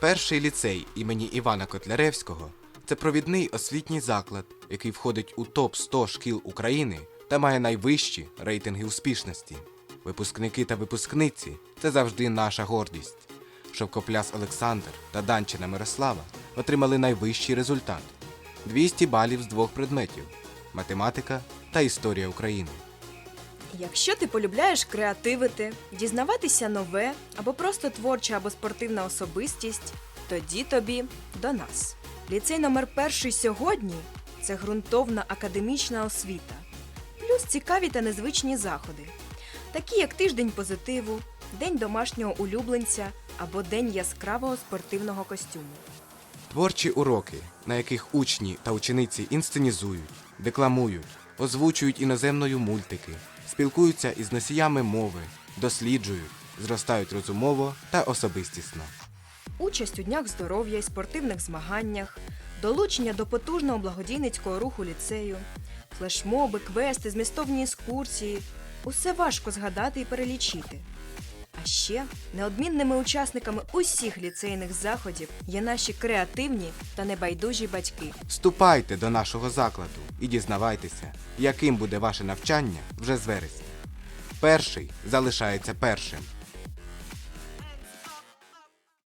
Перший ліцей імені Івана Котляревського це провідний освітній заклад, який входить у топ 100 шкіл України та має найвищі рейтинги успішності. Випускники та випускниці це завжди наша гордість. Шовкопляс Олександр та Данчина Мирослава отримали найвищий результат 200 балів з двох предметів математика та історія України. Якщо ти полюбляєш креативити, дізнаватися нове або просто творча або спортивна особистість, тоді тобі до нас. Ліцей номер перший сьогодні це ґрунтовна академічна освіта, плюс цікаві та незвичні заходи, такі як тиждень позитиву, день домашнього улюбленця або день яскравого спортивного костюму. Творчі уроки, на яких учні та учениці інсценізують, декламують, озвучують іноземною мультики, спілкуються із носіями мови, досліджують, зростають розумово та особистісно. участь у днях здоров'я і спортивних змаганнях, долучення до потужного благодійницького руху ліцею, флешмоби, квести, змістовні екскурсії усе важко згадати і перелічити. А ще неодмінними учасниками усіх ліцейних заходів є наші креативні та небайдужі батьки. Вступайте до нашого закладу і дізнавайтеся, яким буде ваше навчання вже з вересня. Перший залишається першим.